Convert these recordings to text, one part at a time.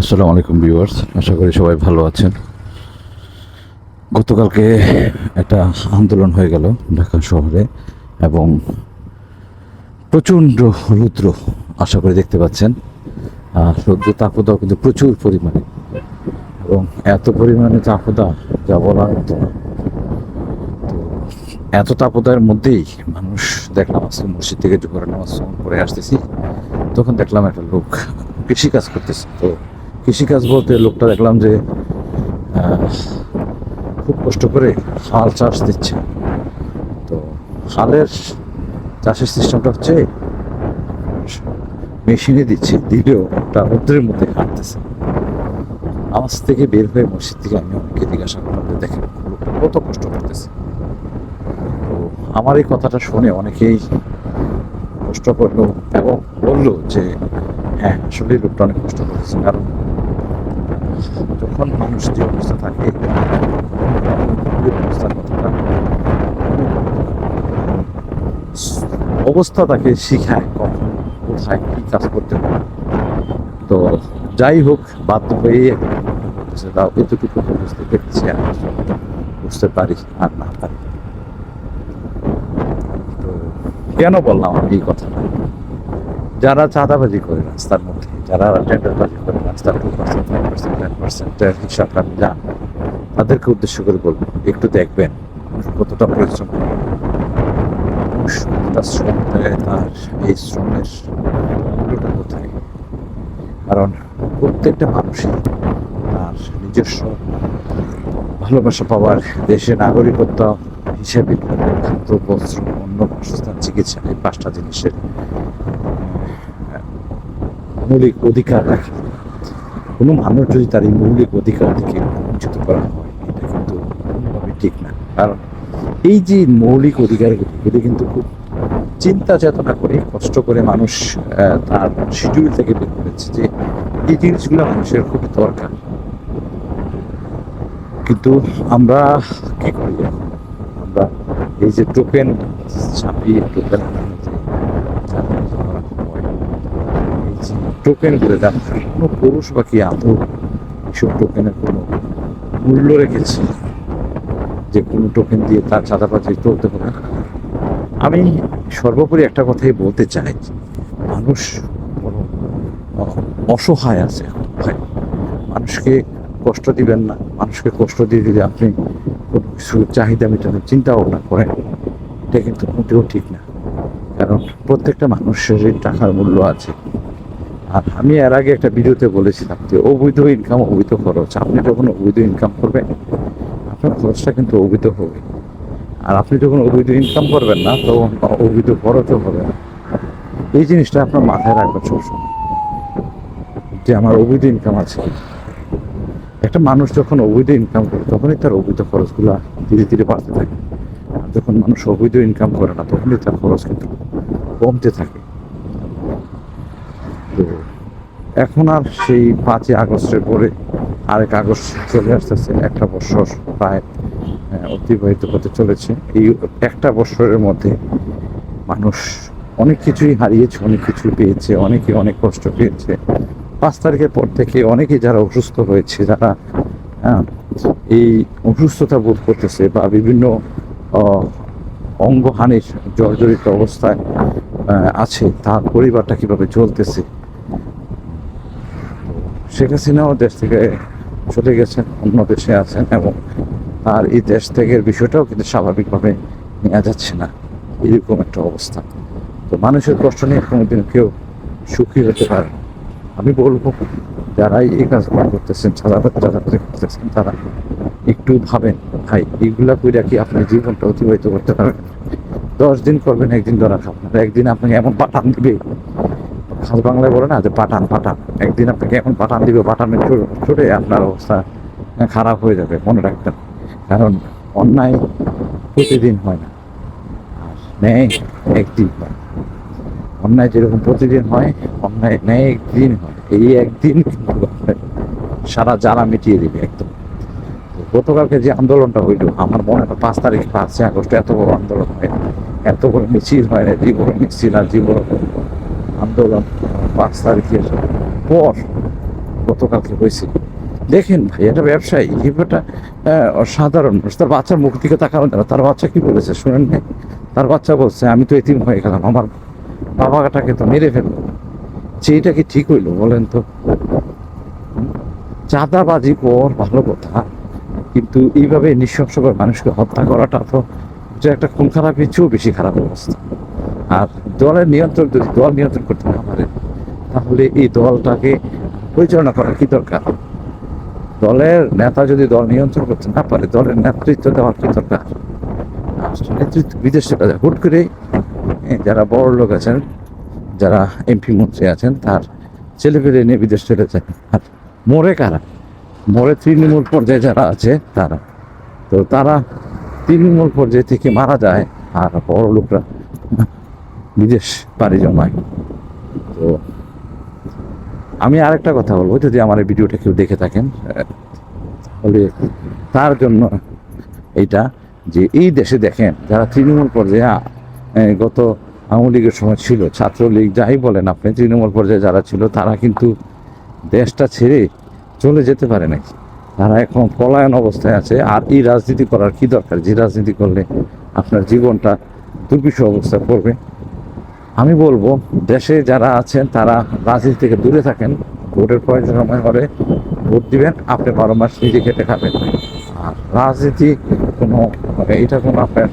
আসসালামু আলাইকুম ভিউয়ার্স, আশা করি সবাই ভালো আছেন। গতকালকে একটা আন্দোলন হয়ে গেল ঢাকা শহরে এবং প্রচণ্ড রুদ্র আশা করি দেখতে পাচ্ছেন। আর রৌদ্র তাপদাও কিন্তু প্রচুর পরিমাণে এবং এত পরিমাণে তাপদা যা বলার মতো এত তাপদার মধ্যেই মানুষ দেখলাম আজকে মসজিদ থেকে জোহর নামাজ করে আসতেছি, তখন দেখলাম একটা লোক কৃষিকাজ করতেছে। তো কৃষিকাজ বলতে লোকটা দেখলাম যে খুব কষ্ট করে হাল চাষ দিচ্ছে। তো হালের চাষের সিস্টেমটা হচ্ছে, মেশিনে দিচ্ছে, দিলেও একটা রোদ্রের মধ্যে হাঁটতেছে। আওয়াজ থেকে বের হয়ে মসজিদ থেকে আমি অনেককে জিজ্ঞাসা করলাম যে, দেখেন লোকটা কত কষ্ট করতেছে? তো আমার এই কথাটা শুনে অনেকেই কষ্ট করল এবং বলল যে হ্যাঁ আসলে লোকটা অনেক কষ্ট করেছে কারণ যখন মানুষ যে অবস্থা থাকে অবস্থার কথাটা অবস্থা তাকে শিখায় কখন কোথায় কি কাজ করতে পারে। তো যাই হোক, বাধ্য করতেছে তাও এতটুকু বুঝতে পেরেছি আর বুঝতে পারি আর না পারি। তো কেন বললাম আমি এই কথাটা? যারা চাঁদাবাজি করে রাস্তার মধ্যে যারা টেন্ডারবাজি করে রাস্তার two percent five percent ten পার্সেন্টের হিসাব আমি যান তাদেরকে উদ্দেশ্য করে বলব, একটু দেখবেন কতটা পরিশ্রম কতটা শ্রম দেয় তার এই শ্রমের মূল্যটা কোথায়? কারণ প্রত্যেকটা মানুষই তার নিজস্ব ভালোবাসা পাওয়ার দেশে নাগরিকত্ব হিসেবে খাদ্য, বস্ত্র অন্য বাসস্থান, চিকিৎসা এই পাঁচটা জিনিসের মৌলিক অধিকার রাখে। কোনো মানুষ যদি তার এই মৌলিক অধিকার থেকে বঞ্চিত করা হয়, এটা কিন্তু কোনোভাবে ঠিক না। কারণ এই যে মৌলিক অধিকারগুলি, এগুলি কিন্তু খুব চিন্তা চেতনা করে, কষ্ট করে মানুষ তার শিডিউল থেকে বের করেছে যে এই জিনিসগুলো মানুষের খুব দরকার। কিন্তু আমরা কি করি আমরা এই যে টোকেন ছাপিয়ে টোকেন এই যে টোকেন করে দেন, কোনো পুরুষ বা কি আদৌ এইসব টোকেনের কোনো মূল্য রেখেছে? যে কোনো টোকেন দিয়ে তার চাঁদাবাজি চলতে হবে আমি সর্বোপরি একটা কথাই বলতে চাই, মানুষ অ- অসহায় আছে, ভাই। মানুষকে কষ্ট দিবেন না, মানুষকে কষ্ট দিয়ে দিলে আপনি কোনো কিছু চাহিদা মেটানোর চিন্তা ভাবনা করেন, এটা কিন্তু মোটেও ঠিক না। কারণ প্রত্যেকটা মানুষের টাকার মূল্য আছে। আর আমি এর আগে একটা ভিডিওতে বলেছিলাম যে অবৈধ ইনকাম অবৈধ খরচ, আপনি যখন অবৈধ ইনকাম করবেন, আপনার খরচটা কিন্তু অবৈধ হবে। আর আপনি যখন অবৈধ ইনকাম করবেন না, তখন অবৈধ খরচও হবে না। এই জিনিসটা আপনার মাথায় রাখবেন সবসময়, যে আমার অবৈধ ইনকাম আছে। একটা মানুষ যখন অবৈধ ইনকাম করে, তখনই তার অবৈধ খরচগুলো ধীরে ধীরে বাড়তে থাকে। যখন মানুষ অবৈধ ইনকাম করে না, তখনই তার খরচ কিন্তু কমতে থাকে তো এখন আর সেই পাঁচই আগস্টের পরে আরেক আগস্ট চলে আসতেছে। একটা বছর প্রায় অতিবাহিত হতে চলেছে। এই একটা বছরের মধ্যে মানুষ অনেক কিছুই হারিয়েছে, অনেক কিছু পেয়েছে, অনেকে অনেক কষ্ট পেয়েছে। পাঁচ তারিখের পর থেকে অনেকে যারা অসুস্থ হয়েছে, যারা এই অসুস্থতা বোধ করতেছে বা বিভিন্ন অঙ্গহানির জর্জরিত অবস্থায় আছে, তার পরিবারটা কীভাবে চলতেছে শেখ হাসিনাও দেশ থেকে চলে গেছেন, অন্য দেশে আছেন এবং আর এই দেশ থেকে বিষয়টাও কিন্তু স্বাভাবিকভাবে নেওয়া যাচ্ছে না। এরকম একটা অবস্থা। তো মানুষের কষ্ট নিয়ে কোনোদিন কেউ সুখী হতে পারে আমি বলব, যারাই এই কাজগুলো করতেছেন, যারা চাঁদাবাদি করতেছেন, তারা একটু ভাবেন, ভাই এইগুলা কইরা কি আপনি জীবনটা অতিবাহিত করতে পারবেন? দশ দিন করবেন, একদিন ধরা খাবেন একদিন আপনাকে এমন পাঠান দিবে খাস বাংলায় বলে না যে পাঠান পাঠান। একদিন আপনাকে এখন পাঠান দিবে, পাঠানের চোটে আপনার অবস্থা খারাপ হয়ে যাবে, মনে রাখবেন। কারণ অন্যায় প্রতিদিন হয় না ন্যায় একদিন হয়। অন্যায় যেরকম প্রতিদিন হয়, অন্যায় ন্যায় একদিন হয়। এই একদিন কিন্তু সারা জ্বালা মিটিয়ে দিবে একদম। গতকালকে যে আন্দোলনটা হইল, আমার মনে হয় পাঁচ তারিখ, পাঁচই আগস্ট এত বড় আন্দোলন হয়, এত বড় মিছিল হয় না, জীবন মিছিল আর বড় আন্দোলন পাঁচ তারিখের পর গতকালকে হয়েছে। দেখেন ভাই এটা ব্যবসায়ী এটা সাধারণ মানুষ তার বাচ্চার মুখ দিকে তাকানো না। তার বাচ্চা কি বলেছে শুনেন নাই? তার বাচ্চা বলছে, আমি তো এতিম হয়ে গেলাম, আমার বাবাটাকে তো মেরে ফেলব। সেইটা কি ঠিক হইল বলেন তো? চাঁদাবাজি কর, ভালো কথা। কিন্তু এইভাবে নৃশংসভাবে মানুষকে হত্যা করাটা তো যে একটা খুন খারাপের চেয়েও বেশি খারাপ অবস্থা। আর দলের নিয়ন্ত্রণ যদি দল নিয়ন্ত্রণ করতে না পারে, তাহলে এই দলটাকে পরিচালনা করার কি দরকার? দলের নেতা যদি দল নিয়ন্ত্রণ করতে না পারে, দলের নেতৃত্ব দেওয়ার কি দরকার? নেতৃত্ব, বিদেশ যায় হুট করে যারা বড় লোক আছেন, যারা এমপি মন্ত্রী আছেন, তার ছেলেপেলে নিয়ে বিদেশ চলে যায়। আর মরে কারা? মরে তৃণমূল পর্যায়ে যারা আছে, তারা। তো তারা তৃণমূল পর্যায়ে থেকে মারা যায়, আর বড় লোকরা বিদেশ পাড়ি জমায়। তো আমি আরেকটা কথা বলব, যদি আমার এই ভিডিওটা কেউ দেখে থাকেন, তাহলে তার জন্য এইটা যে এই দেশে দেখেন, যারা তৃণমূল পর্যায়ে গত আওয়ামী লীগের সময় ছিল, ছাত্রলীগ যাই বলেন আপনি, তৃণমূল পর্যায়ে যারা ছিল, তারা কিন্তু দেশটা ছেড়ে চলে যেতে পারে নাকি তারা এখন পলায়ন অবস্থায় আছে, আর এই রাজনীতি করার কি দরকার? যে রাজনীতি করলে আপনার জীবনটা দুর্বিষহ অবস্থায় পড়বে। আমি বলব, দেশে যারা আছেন, তারা রাজনীতি থেকে দূরে থাকেন, ভোটের প্রয়োজন সময় হলে ভোট দিবেন, আপনি বারো মাস নিজে খেটে খাবেন। আর রাজনীতি কোনো এটা কোনো আপনার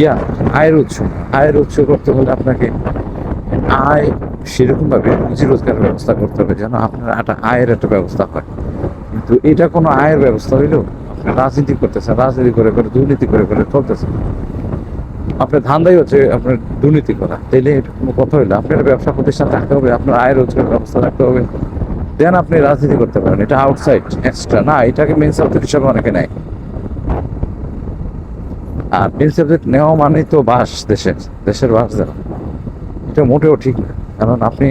ইয়া, আয়ের উৎস আয়ের উৎস করতে হলে আপনাকে আয় সেরকমভাবে রুজি রোজগারের ব্যবস্থা করতে হবে, যেন আপনার একটা আয়ের একটা ব্যবস্থা হয়। কিন্তু এটা কোনো আয়ের ব্যবস্থা হইলেও রাজনীতি করতেছেন, রাজনীতি করে করে দুর্নীতি করে করে চলতেছেন। আপনার ধান্দাই হচ্ছে আপনার দুর্নীতি করা তাইলে এটা কোনো কথা হইল আপনার ব্যবসা প্রতিষ্ঠান থাকতে হবে, আপনার আয়ের রোজগার ব্যবস্থা রাখতে হবে। দেন আপনি রাজনীতি করতে পারেন, এটা আউটসাইড এক্সট্রা না, এটাকে মেন সাবজেক্ট হিসাবে অনেকে নেয়। আর মেন সাবজেক্ট নেওয়া মানেই তো বাস দেশের দেশের বাস দেওয়া। এটা মোটেও ঠিক না। কারণ আপনি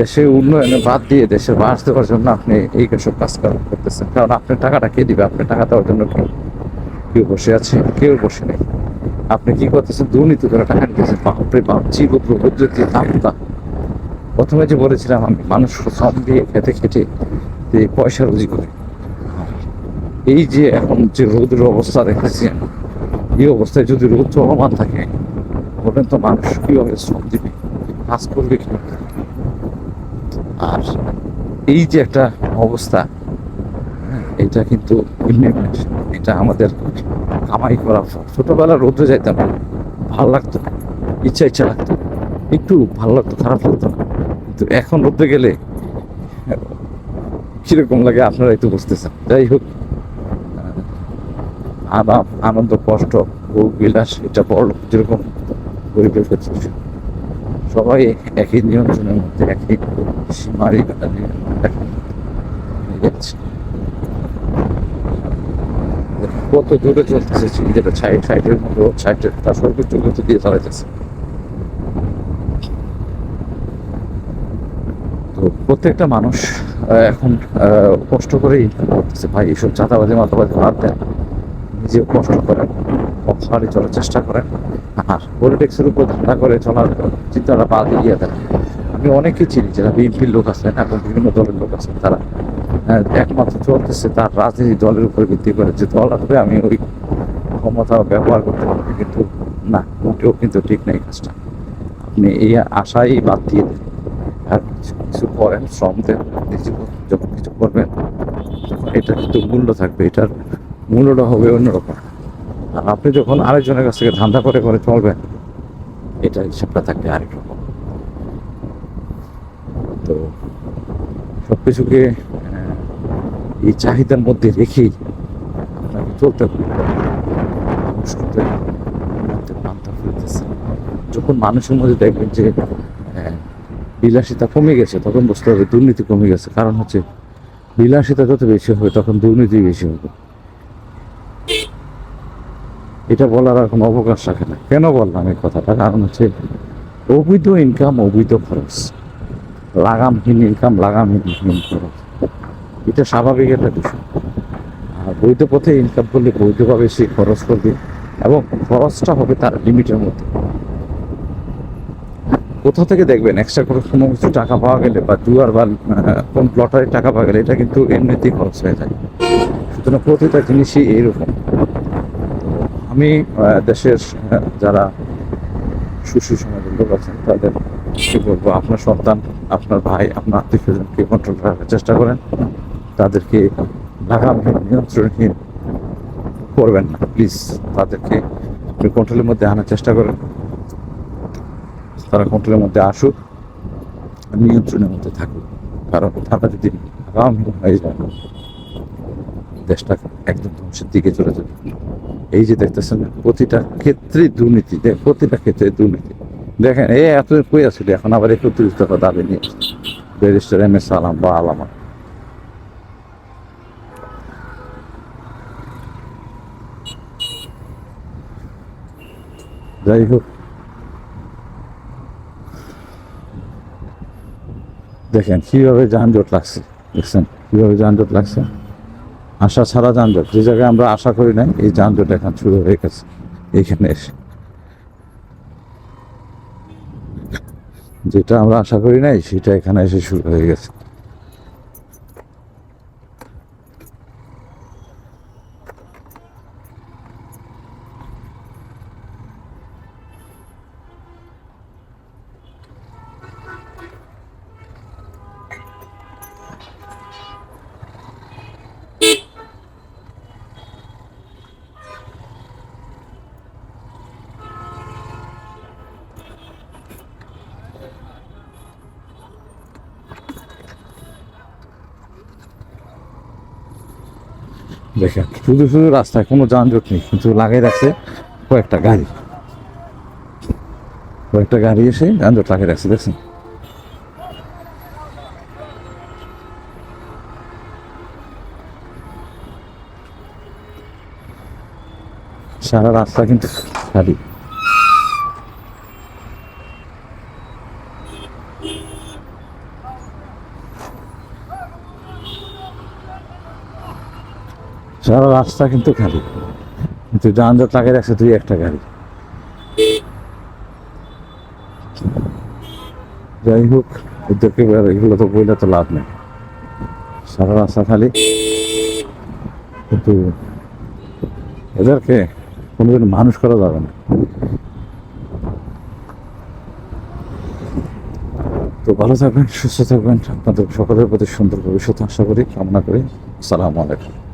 দেশের উন্নয়নে বাদ দিয়ে দেশের বাস দেওয়ার জন্য আপনি এই সব কাজ করতেছেন। কারণ আপনার টাকাটা কে দিবে? আপনার টাকা দেওয়ার জন্য কেউ বসে আছে, কেউ বসে নেই। আপনি কি করতেছেন? দুর্নীতি করে টাকা নিতেছেন। বাপরে বাপ জীব দামটা প্রথমে যে বলেছিলাম আমি মানুষ শ্রম দিয়ে খেতে খেটে পয়সা রুজি করে। এই যে এখন যে রোদের অবস্থা দেখতেছেন এই অবস্থায় যদি রোদ চলমান থাকে বলেন তো মানুষ কীভাবে শ্রম দিবে? কাজ করবে কীভাবে? আর এই যে একটা অবস্থা হ্যাঁ, এটা কিন্তু এটা আমাদের কামাই করা। ছোটবেলা রোদ্রে যাইতাম, ভালো লাগতো ইচ্ছা ইচ্ছা লাগতো। একটু ভালো লাগতো, খারাপ লাগতো না। কিন্তু এখন রোদ্রে গেলে, কীরকম লাগে আপনারা একটু বুঝতেছেন। যাই হোক আরাম আনন্দ কষ্ট ভোগ বিলাস এটা বড় যেরকম গরিবের ক্ষেত্রে। সবাই একই নিয়ন্ত্রণের মধ্যে, একই সীমারি যাচ্ছে কত দূরে চলতেছে যেটা সাইড, সাইডের মতো, সাইডের তার সর্বোচ্চ গতি দিয়ে চালাইতেছে তো প্রত্যেকটা মানুষ এখন কষ্ট করেই করতেছে ভাই, এইসব চাঁদাবাজি, মাতাবাজি বাদ দেন। নিজে কষ্ট করেন অপসারে চলার চেষ্টা করেন। আর পলিটিক্সের উপর ধান্দা করে চলার চিন্তাটা বাদ দিয়ে দেন। আমি অনেকে চিনি যারা বিএনপির লোক আছেন এখন বিভিন্ন দলের লোক আছেন, তারা একমাত্র চলতেছে তার রাজনীতি দলের উপর ভিত্তি করে। যে দল আসবে, আমি ওই ক্ষমতা ব্যবহার করতে পারব, কিন্তু না, মোটেও কিন্তু ঠিক নেই কাজটা। আপনি এই আশাই বাদ দিয়ে দেন। আর কিছু কিছু করেন, শ্রম দেন যখন কিছু করবেন, তখন এটা কিন্তু মূল্য থাকবে, এটার মূল্যটা হবে অন্যরকম। আর আপনি যখন আরেকজনের কাছ থেকে ধান্দা করে করে চলবেন এটা হিসাবটা থাকবে আরেক রকম। তো সব কিছুকে এই চাহিদার মধ্যে রেখেই আপনাকে চলতে হবে। যখন মানুষের মধ্যে দেখবেন যে আহ, বিলাসিতা কমে গেছে তখন বুঝতে হবে দুর্নীতি কমে গেছে। কারণ হচ্ছে বিলাসিতা যত বেশি হবে তখন দুর্নীতি বেশি হবে। এটা বলার আর কোনো অবকাশ রাখে না। কেন বললাম এই কথাটা? কারণ হচ্ছে অবৈধ ইনকাম অবৈধ খরচ। লাগামহীন ইনকাম লাগামহীন খরচ। এটা স্বাভাবিক একটা বিষয়। আর বৈধ পথে ইনকাম করলে বৈধভাবে সে খরচ করবে এবং খরচটা হবে তার লিমিটের মধ্যে। কোথা থেকে দেখবেন এক্সট্রা করে কোনো কিছু টাকা পাওয়া গেলে বা জুয়ার বা কোন লটারির টাকা পাওয়া গেলে এটা কিন্তু এমনিতেই খরচ হয়ে যায়। সুতরাং প্রতিটা জিনিসই এইরকম। আমি দেশের যারা সুশী সমাজের লোক আছেন, তাদের কি বলব? আপনার সন্তান, আপনার ভাই, আপনার আত্মীয় স্বজনকে কন্ট্রোল রাখার চেষ্টা করেন। তাদেরকে লাগামহীন নিয়ন্ত্রণহীন করবেন না। প্লিজ তাদেরকে কন্ট্রোলের মধ্যে আনার চেষ্টা করেন। তারা কন্ট্রোলের মধ্যে আসুক, নিয়ন্ত্রণের মধ্যে থাকুক। কারণ তারা যদি লাগামহীন হয়ে যায়, দেশটা একদম ধ্বংসের দিকে চলে যাবে। এই যে দেখতেছেন, প্রতিটা ক্ষেত্রেই দুর্নীতি দেখ প্রতিটা ক্ষেত্রে দুর্নীতি। দেখেন, এ এত কই আসলে? এখন আবার একত্রিশ দফা দাবি নিয়ে ব্যারিস্টার এম এস আলাম বা আলামা যাই হোক। দেখেন, কীভাবে যানজট লাগছে, দেখছেন? কীভাবে যানজট লাগছে? আশা ছাড়া যানজট। যে জায়গায় আমরা আশা করি নাই, এই যানজট এখন শুরু হয়ে গেছে, এইখানে এসে। যেটা আমরা আশা করি নাই, সেটা এখানে এসে শুরু হয়ে গেছে। দেখেন, শুধু শুধু রাস্তায় কোনো যানজট নেই, কিন্তু লাগাই রাখছে কয়েকটা গাড়ি। কয়েকটা গাড়ি এসে যানজট লাগিয়ে রাখছে, দেখছেন? সারা রাস্তা কিন্তু খালি। সারা রাস্তা কিন্তু খালি। কিন্তু যানজট লাগাই রাখছে দুই একটা গাড়ি। যাই হোক এদেরকে এগুলো তো বইলে তো লাভ নেই। সারা রাস্তা খালি। কিন্তু এদেরকে কোনোদিন মানুষ করা যাবে না। তো ভালো থাকবেন, সুস্থ থাকবেন। আপনাদের সকলের প্রতি সুন্দর ভবিষ্যৎ আশা করি, কামনা করি। আসসালামু আলাইকুম।